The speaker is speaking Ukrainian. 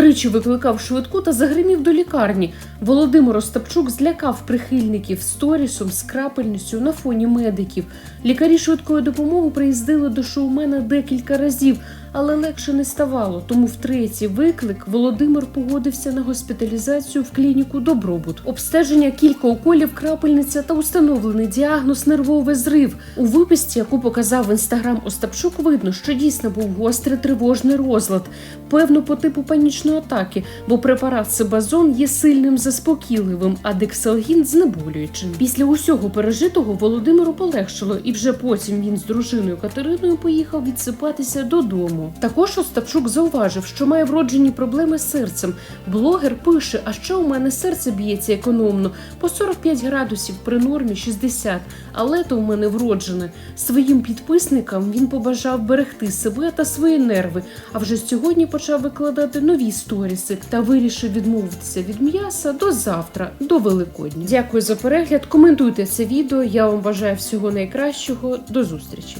Тричі викликав швидку та загримів до лікарні. Володимир Остапчук злякав прихильників сторісом з крапельністю на фоні медиків. Лікарі швидкої допомоги приїздили до шоумена декілька разів, але легше не ставало. Тому в третій виклик Володимир погодився на госпіталізацію в клініку Добробут. Обстеження кілька уколів, крапельниця та установлений діагноз нервовий зрив. У виписці, яку показав інстаграм Остапчук, видно, що дійсно був гострий тривожний розлад, певно, по типу панічної атаки, бо препарат Сибазон є сильним заспокійливим, а дексалгін знеболюючим. Після усього пережитого Володимиру полегшило, і вже потім він з дружиною Катериною поїхав відсипатися додому. Також Остапчук зауважив, що має вроджені проблеми з серцем. Блогер пише: а ще у мене серце б'ється економно по 45 градусів при нормі 60, але то у мене вроджене. Своїм підписникам він побажав берегти себе та свої нерви. А вже сьогодні почав викладати нові сторіси та вирішив відмовитися від м'яса до завтра, до Великодня. Дякую за перегляд. Коментуйте це відео. Я вам бажаю всього найкращого. До зустрічі.